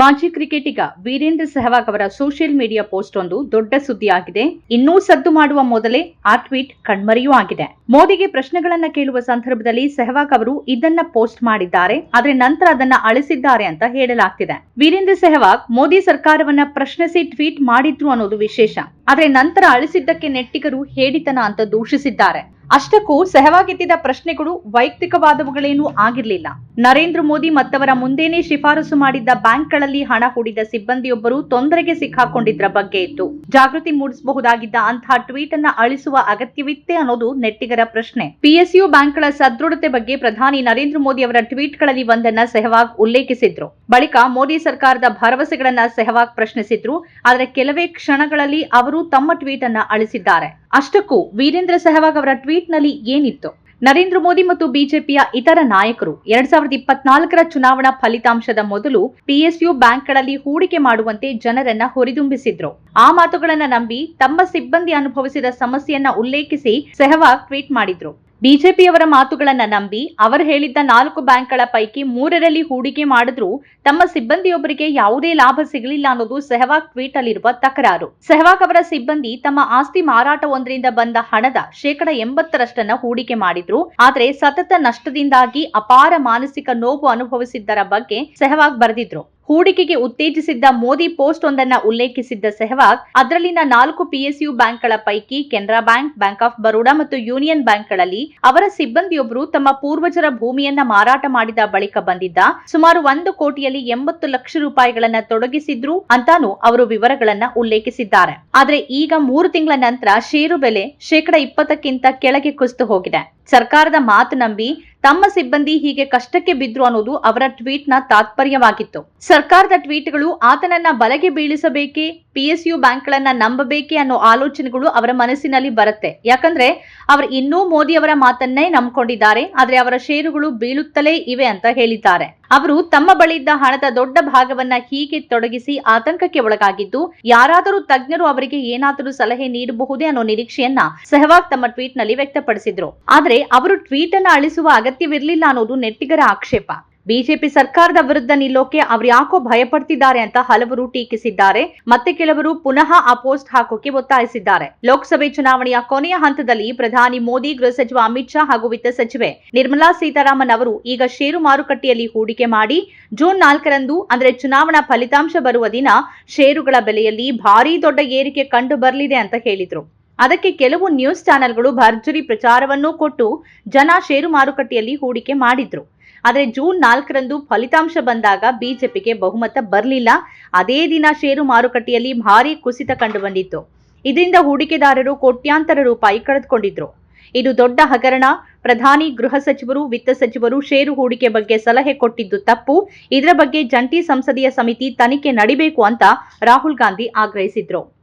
ಮಾಜಿ ಕ್ರಿಕೆಟಿಗ ವೀರೇಂದ್ರ ಸೆಹವಾಗ್ ಅವರ ಸೋಷಿಯಲ್ ಮೀಡಿಯಾ ಪೋಸ್ಟ್ ಒಂದು ದೊಡ್ಡ ಸುದ್ದಿಯಾಗಿದೆ. ಇನ್ನೂ ಸದ್ದು ಮಾಡುವ ಮೊದಲೇ ಆ ಟ್ವೀಟ್ ಕಣ್ಮರೆಯೂ ಆಗಿದೆ. ಮೋದಿಗೆ ಪ್ರಶ್ನೆಗಳನ್ನ ಕೇಳುವ ಸಂದರ್ಭದಲ್ಲಿ ಸೆಹವಾಗ್ ಅವರು ಇದನ್ನ ಪೋಸ್ಟ್ ಮಾಡಿದ್ದಾರೆ, ಆದ್ರೆ ನಂತರ ಅದನ್ನ ಅಳಿಸಿದ್ದಾರೆ ಅಂತ ಹೇಳಲಾಗ್ತಿದೆ. ವೀರೇಂದ್ರ ಸೆಹವಾಗ್ ಮೋದಿ ಸರ್ಕಾರವನ್ನ ಪ್ರಶ್ನಿಸಿ ಟ್ವೀಟ್ ಮಾಡಿದ್ರು ಅನ್ನೋದು ವಿಶೇಷ, ಆದ್ರೆ ನಂತರ ಅಳಿಸಿದ್ದಕ್ಕೆ ನೆಟ್ಟಿಗರು ಹೇಡಿತನ ಅಂತ ದೂಷಿಸಿದ್ದಾರೆ. ಅಷ್ಟಕ್ಕೂ ಸಹವಾಗೆತ್ತಿದ ಪ್ರಶ್ನೆಗಳು ವೈಯಕ್ತಿಕವಾದವುಗಳೇನೂ ಆಗಿರಲಿಲ್ಲ. ನರೇಂದ್ರ ಮೋದಿ ಮತ್ತವರ ಮುಂದೇನೆ ಶಿಫಾರಸು ಮಾಡಿದ್ದ ಬ್ಯಾಂಕ್ಗಳಲ್ಲಿ ಹಣ ಹೂಡಿದ ಸಿಬ್ಬಂದಿಯೊಬ್ಬರು ತೊಂದರೆಗೆ ಸಿಕ್ಕಾಕೊಂಡಿದ್ರ ಬಗ್ಗೆ ಇತ್ತು. ಜಾಗೃತಿ ಮೂಡಿಸಬಹುದಾಗಿದ್ದ ಅಂತಹ ಟ್ವೀಟ್ ಅನ್ನ ಅಳಿಸುವ ಅಗತ್ಯವಿತ್ತೆ ಅನ್ನೋದು ನೆಟ್ಟಿಗರ ಪ್ರಶ್ನೆ. ಪಿಎಸ್ಯು ಬ್ಯಾಂಕ್ಗಳ ಸದೃಢತೆ ಬಗ್ಗೆ ಪ್ರಧಾನಿ ನರೇಂದ್ರ ಮೋದಿ ಅವರ ಟ್ವೀಟ್ಗಳಲ್ಲಿ ಒಂದನ್ನ ಸೆಹವಾಗ್ ಉಲ್ಲೇಖಿಸಿದ್ರು. ಬಳಿಕ ಮೋದಿ ಸರ್ಕಾರದ ಭರವಸೆಗಳನ್ನ ಸೆಹವಾಗ್ ಪ್ರಶ್ನಿಸಿದ್ರು. ಆದರೆ ಕೆಲವೇ ಕ್ಷಣಗಳಲ್ಲಿ ಅವರು ತಮ್ಮ ಟ್ವೀಟ್ ಅನ್ನ ಅಳಿಸಿದ್ದಾರೆ. ಅಷ್ಟಕ್ಕೂ ವೀರೇಂದ್ರ ಸೆಹವಾಗ್ ಅವರ ಟ್ವೀಟ್ನಲ್ಲಿ ಏನಿತ್ತು? ನರೇಂದ್ರ ಮೋದಿ ಮತ್ತು ಬಿಜೆಪಿಯ ಇತರ ನಾಯಕರು ಎರಡ್ ಸಾವಿರದ ಇಪ್ಪತ್ನಾಲ್ಕರ ಚುನಾವಣಾ ಫಲಿತಾಂಶದ ಮೊದಲು ಪಿಎಸ್ಯು ಬ್ಯಾಂಕ್ಗಳಲ್ಲಿ ಹೂಡಿಕೆ ಮಾಡುವಂತೆ ಜನರನ್ನ ಹುರಿದುಂಬಿಸಿದ್ರು. ಆ ಮಾತುಗಳನ್ನ ನಂಬಿ ತಮ್ಮ ಸಿಬ್ಬಂದಿ ಅನುಭವಿಸಿದ ಸಮಸ್ಯೆಯನ್ನ ಉಲ್ಲೇಖಿಸಿ ಸೆಹವಾಗ್ ಟ್ವೀಟ್ ಮಾಡಿದ್ರು. ಬಿಜೆಪಿಯವರ ಮಾತುಗಳನ್ನ ನಂಬಿ ಅವರು ಹೇಳಿದ್ದ ನಾಲ್ಕು ಬ್ಯಾಂಕ್ಗಳ ಪೈಕಿ ಮೂರರಲ್ಲಿ ಹೂಡಿಕೆ ಮಾಡಿದ್ರೂ, ತಮ್ಮ ಸಿಬ್ಬಂದಿಯೊಬ್ಬರಿಗೆ ಯಾವುದೇ ಲಾಭ ಸಿಗಲಿಲ್ಲ ಅನ್ನೋದು ಸೆಹವಾಗ್ ಟ್ವೀಟ್ ಅಲ್ಲಿರುವ ತಕರಾರು. ಸೆಹವಾಗ್ ಅವರ ಸಿಬ್ಬಂದಿ ತಮ್ಮ ಆಸ್ತಿ ಮಾರಾಟವೊಂದರಿಂದ ಬಂದ ಹಣದ ಶೇಕಡ ಎಂಬತ್ತರಷ್ಟನ್ನ ಹೂಡಿಕೆ ಮಾಡಿದ್ರು, ಆದ್ರೆ ಸತತ ನಷ್ಟದಿಂದಾಗಿ ಅಪಾರ ಮಾನಸಿಕ ನೋವು ಅನುಭವಿಸಿದ್ದರ ಬಗ್ಗೆ ಸೆಹವಾಗ್ ಬರೆದಿದ್ರು. ಹೂಡಿಕೆಗೆ ಉತ್ತೇಜಿಸಿದ್ದ ಮೋದಿ ಪೋಸ್ಟ್ ಒಂದನ್ನ ಉಲ್ಲೇಖಿಸಿದ್ದ ಸೆಹ್ವಾಗ್, ಅದರಲ್ಲಿನ ನಾಲ್ಕು ಪಿಎಸ್ಯು ಬ್ಯಾಂಕ್ಗಳ ಪೈಕಿ Canara bank bank of Baroda ಮತ್ತು ಯೂನಿಯನ್ ಬ್ಯಾಂಕ್ಗಳಲ್ಲಿ ಅವರ ಸಿಬ್ಬಂದಿಯೊಬ್ಬರು ತಮ್ಮ ಪೂರ್ವಜರ ಭೂಮಿಯನ್ನ ಮಾರಾಟ ಮಾಡಿದ ಬಳಿಕ ಬಂದಿದ್ದ ಸುಮಾರು ಒಂದು ಕೋಟಿಯಲ್ಲಿ ಎಂಬತ್ತು ಲಕ್ಷ ರೂಪಾಯಿಗಳನ್ನ ತೊಡಗಿಸಿದ್ರು ಅಂತಾನು ಅವರು ವಿವರಗಳನ್ನ ಉಲ್ಲೇಖಿಸಿದ್ದಾರೆ. ಆದರೆ ಈಗ ಮೂರು ತಿಂಗಳ ನಂತರ ಷೇರು ಬೆಲೆ ಶೇಕಡಾ ಇಪ್ಪತ್ತಕ್ಕಿಂತ ಕೆಳಗೆ ಕುಸಿದು ಹೋಗಿದೆ. ಸರ್ಕಾರದ ಮಾತು ನಂಬಿ ತಮ್ಮ ಸಿಬ್ಬಂದಿ ಹೀಗೆ ಕಷ್ಟಕ್ಕೆ ಬಿದ್ರು ಅನ್ನೋದು ಅವರ ಟ್ವೀಟ್ನ ತಾತ್ಪರ್ಯವಾಗಿತ್ತು. ಸರ್ಕಾರದ ಟ್ವೀಟ್ಗಳು ಆತನನ್ನ ಬಲಗೆ ಬೀಳಿಸಬೇಕೇ ಪಿಎಸ್ಯು ಬ್ಯಾಂಕ್ಗಳನ್ನ ನಂಬಬೇಕೆ ಅನ್ನೋ ಆಲೋಚನೆಗಳು ಅವರ ಮನಸ್ಸಿನಲ್ಲಿ ಬರುತ್ತೆ. ಯಾಕಂದ್ರೆ ಅವರು ಇನ್ನೂ ಮೋದಿ ಅವರ ಮಾತನ್ನೇ ನಂಬಿಕೊಂಡಿದ್ದಾರೆ, ಆದ್ರೆ ಅವರ ಷೇರುಗಳು ಬೀಳುತ್ತಲೇ ಇವೆ ಅಂತ ಹೇಳಿದ್ದಾರೆ. ಅವರು ತಮ್ಮ ಬಳಿ ಇದ್ದ ಹಣದ ದೊಡ್ಡ ಭಾಗವನ್ನ ಹೀಗೆ ತೊಡಗಿಸಿ ಆತಂಕಕ್ಕೆ ಒಳಗಾಗಿದ್ದು, ಯಾರಾದರೂ ತಜ್ಞರು ಅವರಿಗೆ ಏನಾದರೂ ಸಲಹೆ ನೀಡಬಹುದೇ ಅನ್ನೋ ನಿರೀಕ್ಷೆಯನ್ನ ಸೆಹವಾಗ್ ತಮ್ಮ ಟ್ವೀಟ್ನಲ್ಲಿ ವ್ಯಕ್ತಪಡಿಸಿದ್ರು. ಆದರೆ ಅವರು ಟ್ವೀಟ್ ಅನ್ನ ಅಳಿಸುವ ಅಗತ್ಯವಿರಲಿಲ್ಲ ಅನ್ನೋದು ನೆಟ್ಟಿಗರ ಆಕ್ಷೇಪ. ಬಿಜೆಪಿ ಸರ್ಕಾರದ ವಿರುದ್ಧ ನಿಲ್ಲೋಕೆ ಅವ್ರು ಯಾಕೋ ಭಯಪಡ್ತಿದ್ದಾರೆ ಅಂತ ಹಲವರು ಟೀಕಿಸಿದ್ದಾರೆ. ಮತ್ತೆ ಕೆಲವರು ಪುನಃ ಆ ಪೋಸ್ಟ್ ಹಾಕೋಕೆ ಒತ್ತಾಯಿಸಿದ್ದಾರೆ. ಲೋಕಸಭೆ ಚುನಾವಣೆಯ ಕೊನೆಯ ಹಂತದಲ್ಲಿ ಪ್ರಧಾನಿ ಮೋದಿ, ಗೃಹ ಸಚಿವ ಅಮಿತ್ ಶಾ ಹಾಗೂ ವಿತ್ತ ಸಚಿವೆ ನಿರ್ಮಲಾ ಸೀತಾರಾಮನ್ ಅವರು ಈಗ ಷೇರು ಮಾರುಕಟ್ಟೆಯಲ್ಲಿ ಹೂಡಿಕೆ ಮಾಡಿ ಜೂನ್ ನಾಲ್ಕರಂದು, ಅಂದ್ರೆ ಚುನಾವಣಾ ಫಲಿತಾಂಶ ಬರುವ ದಿನ ಷೇರುಗಳ ಬೆಲೆಯಲ್ಲಿ ಭಾರೀ ದೊಡ್ಡ ಏರಿಕೆ ಕಂಡು ಬರಲಿದೆ ಅಂತ ಹೇಳಿದ್ರು. ಅದಕ್ಕೆ ಕೆಲವು ನ್ಯೂಸ್ ಚಾನೆಲ್ಗಳು ಭರ್ಜರಿ ಪ್ರಚಾರವನ್ನೂ ಕೊಟ್ಟು ಜನ ಷೇರು ಮಾರುಕಟ್ಟೆಯಲ್ಲಿ ಹೂಡಿಕೆ ಮಾಡಿದ್ರು. ಆದರೆ ಜೂನ್ ನಾಲ್ಕರಂದು ಫಲಿತಾಂಶ ಬಂದಾಗ ಬಿಜೆಪಿಗೆ ಬಹುಮತ ಬರಲಿಲ್ಲ. ಅದೇ ದಿನ ಷೇರು ಮಾರುಕಟ್ಟೆಯಲ್ಲಿ ಭಾರೀ ಕುಸಿತ ಕಂಡುಬಂದಿತ್ತು. ಇದರಿಂದ ಹೂಡಿಕೆದಾರರು ಕೋಟ್ಯಾಂತರ ರೂಪಾಯಿ ಕಳೆದುಕೊಂಡಿದ್ರು. ಇದು ದೊಡ್ಡ ಹಗರಣ. ಪ್ರಧಾನಿ, ಗೃಹ ಸಚಿವರು, ವಿತ್ತ ಸಚಿವರು ಷೇರು ಹೂಡಿಕೆ ಬಗ್ಗೆ ಸಲಹೆ ಕೊಟ್ಟಿದ್ದು ತಪ್ಪು. ಇದರ ಬಗ್ಗೆ ಜಂಟಿ ಸಂಸದೀಯ ಸಮಿತಿ ತನಿಖೆ ನಡಿಬೇಕು ಅಂತ ರಾಹುಲ್ ಗಾಂಧಿ ಆಗ್ರಹಿಸಿದ್ರು.